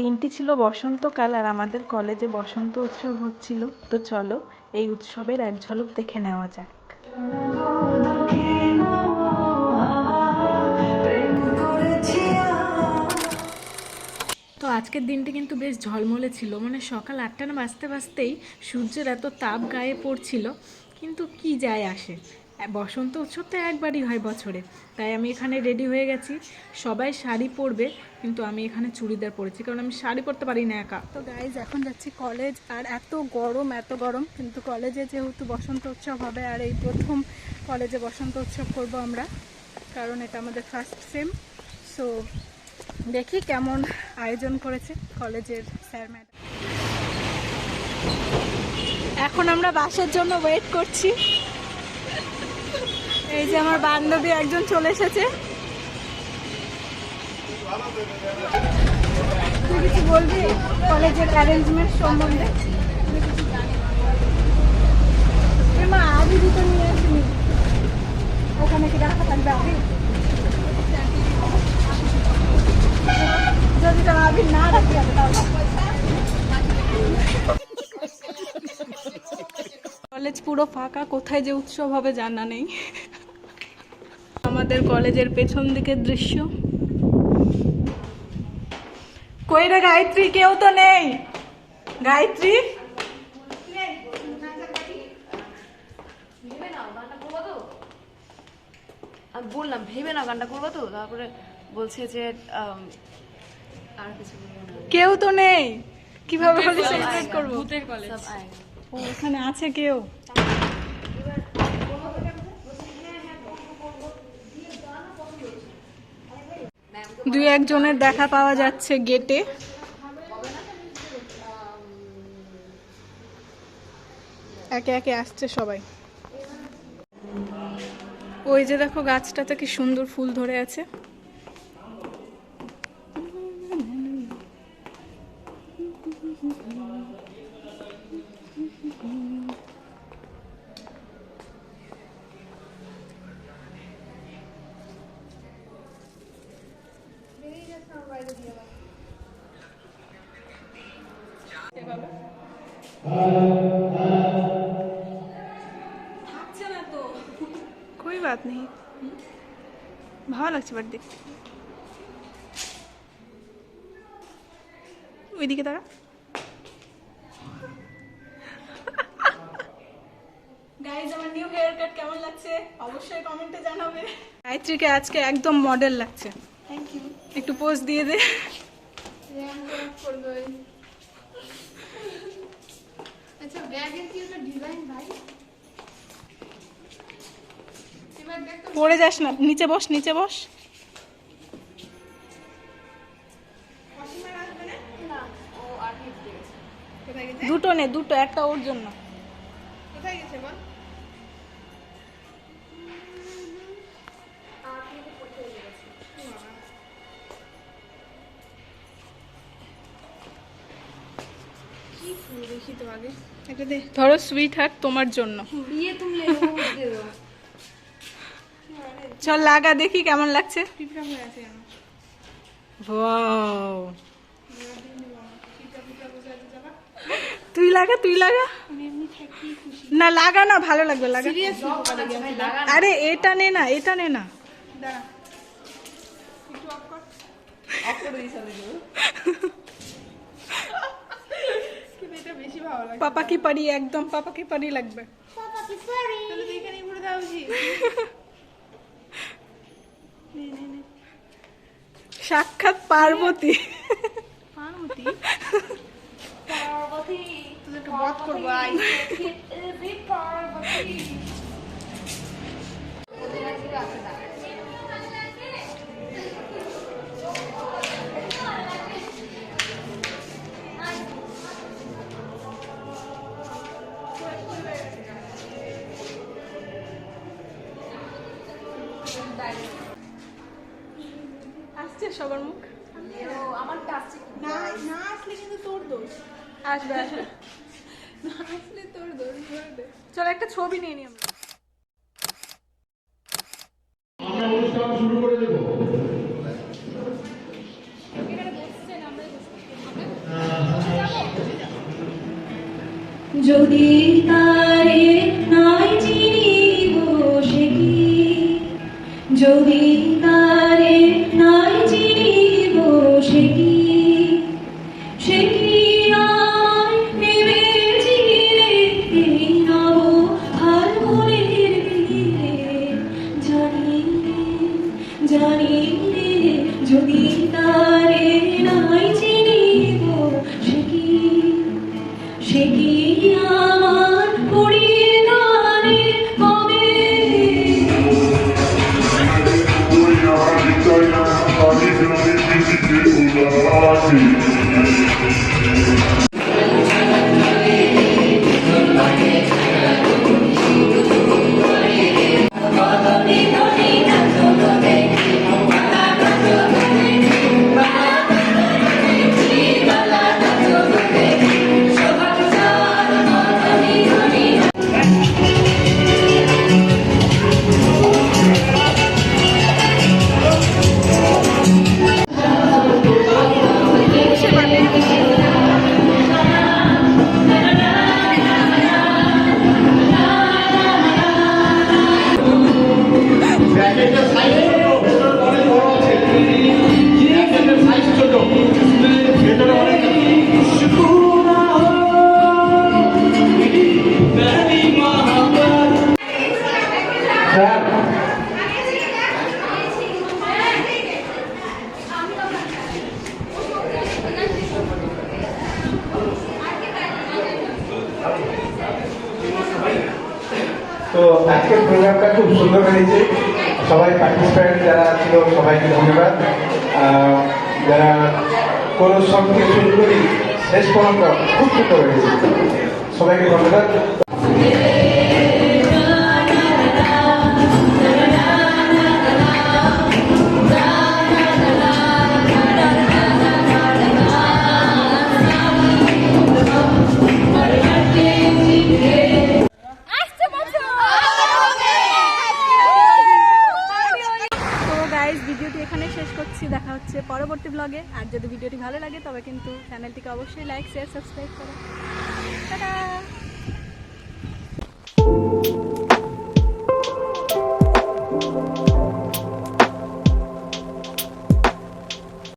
দিনটি ছিল বসন্তকাল আর আমাদের কলেজে বসন্ত উৎসব হচ্ছিল। তো চলো, এই উৎসবের এক ঝলক দেখে নেওয়া যাক। তো আজকের দিনটি কিন্তু বেশ ঝলমলে ছিল। মানে সকাল আটটা না বাজতে বাজতেই সূর্যের এত তাপ গায়ে পড়ছিল। কিন্তু কি যায় আসে? বসন্ত উৎসব তো একবারই হয় বছরে। তাই আমি এখানে রেডি হয়ে গেছি। সবাই শাড়ি পরবে, কিন্তু আমি এখানে চুড়িদার পরেছি, কারণ আমি শাড়ি পরতে পারি না একা। তো গাইজ এখন যাচ্ছি কলেজ আর এত গরম এত গরম, কিন্তু কলেজে যেহেতু বসন্ত উৎসব হবে, আর এই প্রথম কলেজে বসন্ত উৎসব করব আমরা, কারণ এটা আমাদের ফার্স্ট সেম সো দেখি কেমন আয়োজন করেছে কলেজের স্যার ম্যাডাম এখন আমরা বাসের জন্য ওয়েট করছি। এই যে আমার বান্ধবী একজন চলে এসেছে। তুই কিছু বলবি? কলেজের অ্যারেঞ্জমেন্ট সম্বন্ধে এ মা আগে দুটো নিয়ে আসিনি ওখানে কি রাখা থাকবে আগে যদি তো আবি না রাখি হবে তাহলে কলেজ পুরো ফাঁকা কোথায় যে উৎসব হবে জানা নেই। আমাদের কলেজের পেছন দিকের দৃশ্য। কই রে গায়ত্রী কেউ তো নেই। গায়ত্রী? আমি বললাম ভেবে না গানটা করব তো? তারপরে বলছে যে আর কিছু কেউ তো নেই। কীভাবে হলে সেলিব্রেট করব? সব আয় ও, এখানে আছে কেউ? দুই একজনের দেখা পাওয়া যাচ্ছে গেটে। একে একে আসছে সবাই। ওই যে দেখো গাছটাতে কি সুন্দর ফুল ধরে আছে। कोई बात नहीं ভালো লাগছে বাট দেখতে ওইদিকে তারা গাইজ আমার নিউ হেয়ার কাট কেমন লাগছে অবশ্যই কমেন্টে জানাবে গায়ত্রীকে আজকে একদম মডেল লাগছে থ্যাংক ইউ একটু পোজ দিয়ে দে পড়ে যাস না, নিচে বস নিচে বস। দুটো নে, দুটো, একটা ওর জন্য। কোথায় গেছে বল? দেখি তো আগে। একটা দে। ধরো সুইট হার্ট তোমার জন্য। বিয়ে তুমলে ও চল লাগা দেখি কেমন লাগছে। পিঁপড়া হয়ে আছে কেন ওয়াও। তুই লাগা তুই লাগা। আমি এমনি থাকি খুশি। না লাগা না ভালো লাগবে লাগা। সিরিয়াসলি পোকা লেগে আছে আরে এটা নে না এটা নে না। দাঁড়া। একটু অফ কর। অফ করে দিই চলে যাব কিন্তু এটা বেশি ভালো লাগে পাপা কি পারি একদম পাপা কি পারি লাগবে তাহলে তুই এখানেই ঘুরে দেওয়া উচিত নে নে নে। সাক্ষাৎ পার্বতী। পার্বতী? পার্বতী। তোদেরকে বধ করব আই পার্বতী। সবার মুখ? আমার না না আসলে কিন্তু তোর দোষ। আসবে আসবে। না আসলে তোর দোষ ধরে একটা ছবি নিয়ে নি আমরা। আমরা অনুষ্ঠান শুরু করে দেব। এখানে বসছেন আমরা যদি তারে নাই চিনিব সে কি? যদি সে কি তো আজকের প্রোগ্রামটা খুব সুন্দর হয়েছে। সবাই পার্টিসিপেন্ট যারা ছিল, সবাইকে ধন্যবাদ। যারা কোনো সঙ্গে শুরু করি শেষ পর্যন্ত খুব সুন্দর হয়েছে। সবাইকে ধন্যবাদ। যদি ভালো লাগে তবে কিন্তু চ্যানেলটিকে অবশ্যই লাইক শেয়ার সাবস্ক্রাইব করো। টাটা!